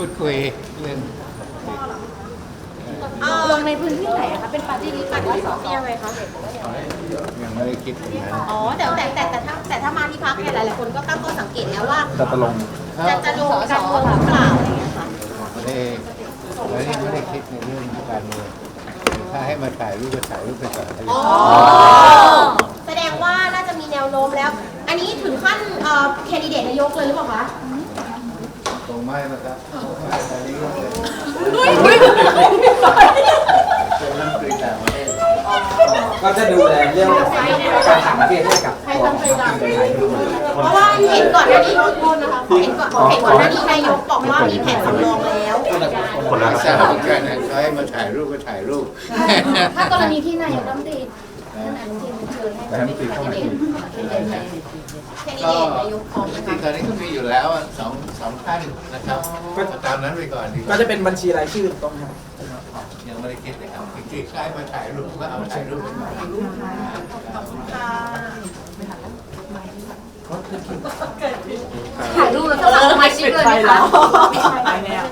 พูดคุยเรื่องลงในพื้นที่ไหนอะคะ เป็นปาร์ตี้ลิสต์หรือว่าสสยังไงคะ ยังไม่ได้คิดตรงนั้นอ๋อแต่แต่แต่แต่ถ้าแต่ถ้ามาที่พักเนี่ยหลายๆคนก็ตั้งข้อสังเกตแล้วว่า จะตะลงจะจะลงการเมืองหรือเปล่าอะไรอย่างเงี้ยค่ะไม่ได้ไม่ได้ไม่ได้คิดในเรื่องการเมืองถ้าให้มาถ่ายรูปก็ถ่ายรูปไปก่อนอ๋อแสดงว่าน่าจะมีแนวโน้มแล้ว อันนี้ถึงขั้นเอ่อแคนดิเดตนายกเลยหรือเปล่าคะตรง ไม้นะครับอันนี้ก็เลยอุ้ยอุ้ยเป็นคืองคุยต่างประเทศก็จะดูแลเรื่องการต่างประเทศให้กับตัวของทีมไทยด้วยเพราะว่าเห็นก่อนหน้านี้โทษนะคะเห็นก่อนเห็นก่อนหน้านี้นายกบอกว่ามีแผนสำรองแล้วคนละไม่ทราบเหมือนกันนะเขาให้มาถ่ายรูปก็ถ่ายรูป ถ้ากรณีที่นายกรัฐมนตรีท่านอนุทินเชิญให้แต่ให้มันตีเข้ามาทีแค่นดิเดตนายกพร้อมนะคะงๆตอนนี้ก็มีอยู่แล้วสอง สองท่านนะครับก็ตามนั้นไปก่อนดีกก็ว่าจะเป็นบัญชีรายชื่อตรงนี้ยังไม่ได้คิดเลยครับจริงๆใช้มาถ่ายรูปก็เอาถ่ายรูปไปก่อนถ่ายรูปแล้วก็สมัครสมาชิกเลยนะคะ